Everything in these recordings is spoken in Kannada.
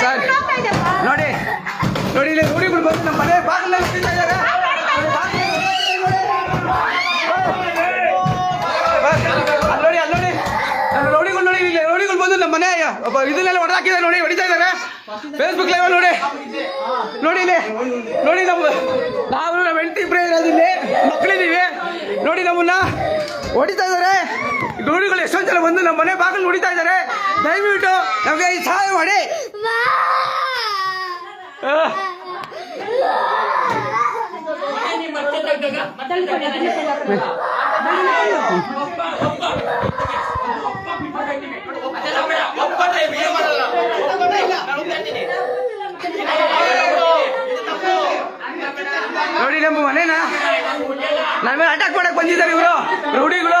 ಸರ್. ನೋಡಿ ನೋಡಿ ಇಲ್ಲಿ ರೂಢಿಗಳು ಬಂದು ನಮ್ಮ ಮನೆ ಬಾಗಿಲಲ್ಲಿ ನಿಂತಿದ್ದಾರೆ ಇದ್ದಾರೆ. ನೋಡಿ ಅಲ್ಲಿ ನೋಡಿ. ರೌಡಿಗಳು ನೋಡಿ ಇಲ್ಲಿ ರೋಡಿಗಳು ಬಂದು ನಮ್ಮ ಮನೆ ಇದನ್ನೆಲ್ಲ ಹೊಡೆದಾಕಿದ್ದಾರೆ ನೋಡಿ ಹೊಡಿತಾ ಇದ್ದಾರೆ. ಫೇಸ್ಬುಕ್ ಲೈವ್ ನೋಡಿ. ನೋಡಿ ಇಲ್ಲಿ ನೋಡಿ ನಮ್ಮ ನಾವು ನಮ್ಮ ಹೆಂಡತಿ ಇಬ್ಬರೇ ಇರೋದಿಲ್ಲಿ ಮಕ್ಕಳಿದ್ದೀವಿ. ನೋಡಿ ನಮ್ಮನ್ನ ಹೊಡಿತಾ ಇದ್ದಾರೆ. ರೌಡಿಗಳು ಎಷ್ಟೊಂದು ಜನ ಬಂದು ನಮ್ಮ ಮನೆ ಬಾಗಿಲು ಹೊಡಿತಾ ಇದ್ದಾರೆ. ದಯವಿಟ್ಟು ನಮಗೆ ಈ ಸಹಾಯ ಮಾಡಿ. ನೋಡಿ ನಮ್ಮ ಮನೇನ. ನನ್ನ ಅಟ್ಯಾಕ್ ಮಾಡಕ್ ಬಂದಿದ್ದಾರೆ ಇವರು. ರೌಡಿಗಳು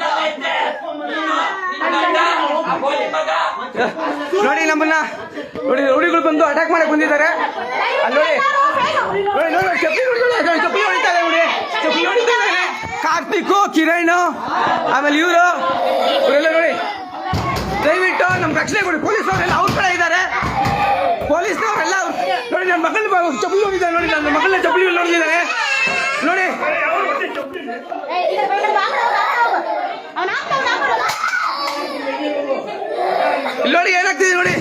ನೋಡಿ ನಮ್ಮನ್ನ. ನೋಡಿ ರೌಡಿಗಳು ಬಂದು ಅಟ್ಯಾಕ್ ಮಾಡಕ್ ಬಂದಿದ್ದಾರೆ. ನೋಡಿ. ನೋಡಿ ಚಪ್ಪಲಿ ಚಪ್ಪಲಿ ಹೊಡಿತಾರೆ ಚಪ್ಪಲಿ ಕಾರ್ತಿಕ್ ಕಿರಣ್ ಆಮೇಲೆ ಇವರು. ಇವರೆಲ್ಲ ನೋಡಿ. ದಯವಿಟ್ಟು ನಮ್ಗೆ ರಕ್ಷಣೆ ಕೊಡಿ. ಪೊಲೀಸ್ ಅವರೆಲ್ಲ ಅವ್ರ ಕಡೆ ಇದ್ದಾರೆ. ಪೊಲೀಸ್ನವರೆಲ್ಲ ನೋಡಿ ನನ್ನ ಮಗಳ ಚಪ್ಪಲಿ ಹೋಗಿದ್ದಾರೆ ನೋಡಿ. ನನ್ನ ಮಗಳ ಚಪ್ಪಲಿ ನೋಡಿದ್ದಾರೆ ನೋಡಿ ಇಲ್ಲಿ ನೋಡಿ ಏನಾಗ್ತಿದೆ ನೋಡಿ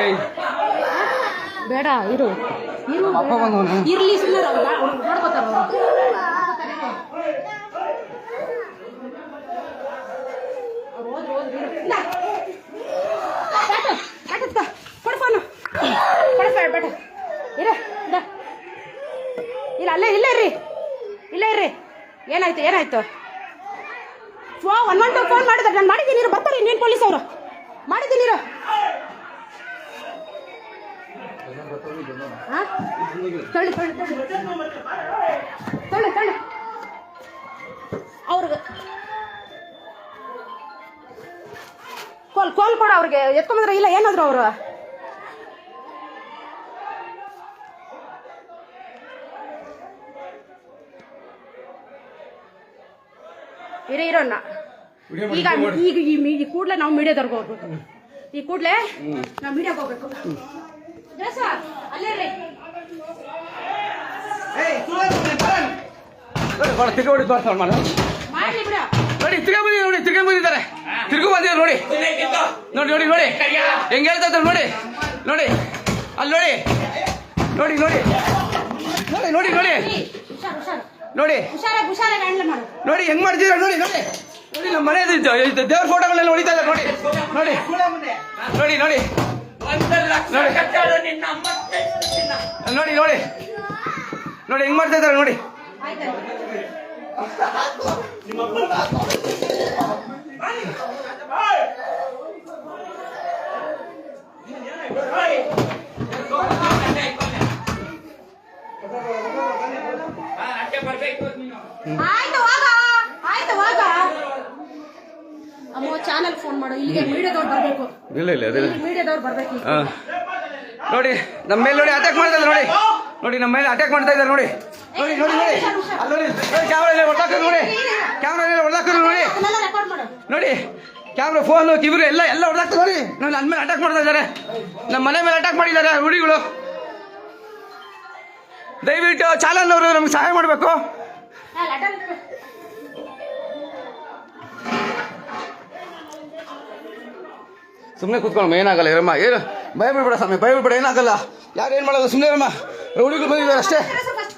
ಏಯ್ ಬೇಡ ಇರು. ಇರು ಇರ್ಲಿ ಸುಮ್ಮನೆ ನೋಡ್ಕೋತಾರ. ಇಲ್ಲ ಅಲ್ಲೇ ಇಲ್ಲೇ ಇರ್ರಿ. ಇಲ್ಲೇ ಇರ್ರಿ. ಏನಾಯ್ತು ಏನಾಯ್ತು? ಫೋ ಒನ್ ಒನ್ ಟು ಫೋನ್ ಮಾಡಿದ್ರೆ. ನಾನು ಮಾಡಿದ್ದೀನಿ ಬರ್ತಾರೆ ಇನ್ನೇನು ಪೊಲೀಸ್ ಅವರು. ಮಾಡಿದ್ದೀನಿ ಹಾ? ತಳ್ಳಿ ಅವ್ರಿಗೆ. ಕೋಲ್ ಕೋಲ್ ಕೊಡ ಅವ್ರಿಗೆ. ಎತ್ಕೊಂಬಂದ್ರೆ ಇಲ್ಲ ಏನಾದ್ರು ಅವರು. ಇರೋ ಇರೋಣ ಈಗ ಈಗ ಈ ಕೂಡಲೇ ನಾವು ಮೀಡಿಯಾದವ್ರಿಗೆ ಹೋಗ್ಬೇಕು. ಈ ಕೂಡಲೇ ನಾವು ಮೀಡಿಯಾಗೆ ಹೋಗ್ಬೇಕು. ಬಡ ತಿರ್ಗಿ ಹೊಡಿ ತೋರ್ಸ ಬಿಡ. ನೋಡಿ ತಿರ್ಗಿ ಬಂದಿದ್ದಾರೆ ನೋಡಿ ತಿರ್ಗಿ ಬಂದಿದ್ದಾರೆ. ತಿರ್ಗಿ ಬಂದಿದ್ದಾರೆ ನೋಡಿ. ನೋಡಿ ನೋಡಿ ನೋಡಿ. ಹೆಂಗೆ ಹೇಳ್ತಾ ನೋಡಿ. ನೋಡಿ ಅಲ್ಲಿ ನೋಡಿ. ನೋಡಿ ನೋಡಿ. ನೋಡಿ ನೋಡಿ ನೋಡಿ. ನೋಡಿ. ಮಾಡು. ನೋಡಿ ಹೆಂಗ್ ಮಾಡ್ತಿದ್ದಾರೆ ನೋಡಿ ನೋಡಿ. ನೋಡಿ ನಮ್ಮ ಮನೆ ದೇವ್ರ ಫೋಟೋಗಳೆಲ್ಲ ಹೊಡಿತಾ ಇದ್ದಾರೆ ನೋಡಿ. ನೋಡಿ. ನೋಡಿ ನೋಡಿ. ನೋಡಿ ನೋಡಿ. ನೋಡಿ ಹೆಂಗ್ ಮಾಡ್ತಾ ಇದ್ದಾರೆ ನೋಡಿ. ಆಯ್ತು ಆಯ್ತು ಹೋಗ ಆಯ್ತು ಹೋಗ ಅಮ್ಮ ಚಾನಲ್ ಫೋನ್ ಮಾಡು. ಇಲ್ಲಿಗೆ ಮೀಡಿಯಾದವ್ರು ಬರ್ಬೇಕು. ಇಲ್ಲ ಇಲ್ಲ ಮೀಡಿಯಾದವ್ರು ಬರ್ಬೇಕು ನೋಡಿ ನಮ್ಮ ಮೇಲೆ ನೋಡಿ ಅಟ್ಯಾಕ್ ಮಾಡ್ತಾ ಇದ್ದಾರೆ ನೋಡಿ. ನೋಡಿ ನಮ್ಮ ಮೇಲೆ ಅಟ್ಯಾಕ್ ಮಾಡ್ತಾ ಇದ್ದಾರೆ ನೋಡಿ. ನೋಡಿ ನೋಡಿ ನೋಡಿ. ಅಲ್ಲಿ ನೋಡಿ ಕ್ಯಾಮ್ರಾ ಎಲ್ಲ ಹೊಡ್ದಾಕಿದ್ರು ನೋಡಿ. ಕ್ಯಾಮ್ರಾ ಎಲ್ಲ ಹೊಡ್ದಾಕಿದ್ರು ನೋಡಿ. ನೋಡಿ ಕ್ಯಾಮ್ರಾ ಫೋನು ಕಿವಿರು ಎಲ್ಲ ಎಲ್ಲ ಹೊಡ್ದಾಕ್ತಾರೆ ನೋಡಿ. ನೋಡಿ ನನ್ನ ಮೇಲೆ ಅಟ್ಯಾಕ್ ಮಾಡ್ತಾ ಇದ್ದಾರೆ. ನಮ್ಮ ಮನೆ ಮೇಲೆ ಅಟ್ಯಾಕ್ ಮಾಡಿದ್ದಾರೆ ಹುಡುಗಿಗಳು. ದಯವಿಟ್ಟು ಚಾಲನ್ ಅವರು ನಮ್ಗೆ ಸಹಾಯ ಮಾಡಬೇಕು. ಸುಮ್ಮನೆ ಕೂತ್ಕೊಂಡು ಏನಾಗಲ್ಲ ಇರಮ್ಮ ಏನು? ಭಯ ಬಿಡ್ಬೇಡ ಸ್ವಾಮಿ ಭಯ ಬಿಡ್ಬೇಡ ಏನಾಗಲ್ಲ ಯಾರು ಏನು ಮಾಡೋದು? ಸುಮ್ಮನೆ ಇರಮ್ಮ. ಹುಡುಗರು ಬಂದಿದ್ದಾರೆ ಅಷ್ಟೇ. ಫಸ್ಟ್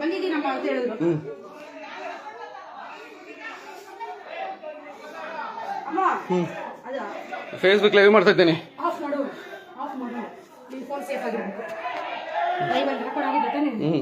ಬಂದಿದ್ದೀನಮ್ಮ ಅಂತ ಹೇಳಿದ್ರು. ಫೇಸ್ಬುಕ್ ಲೈವ್ ಮಾಡ್ತಾ ಇದ್ದೀನಿ. ಆಫ್ ಮಾಡು ಆಫ್ ಮಾಡು. ನಿನ್ ಫೋನ್ ಸೇಫ್ ಆಗಿರ್ಬೇಕು ಲೈವ್ ಅಲ್ಲಿ ರೆಕಾರ್ಡ್ ಆಗಿದೆ ತಾನೇ. ಹ್ಞೂ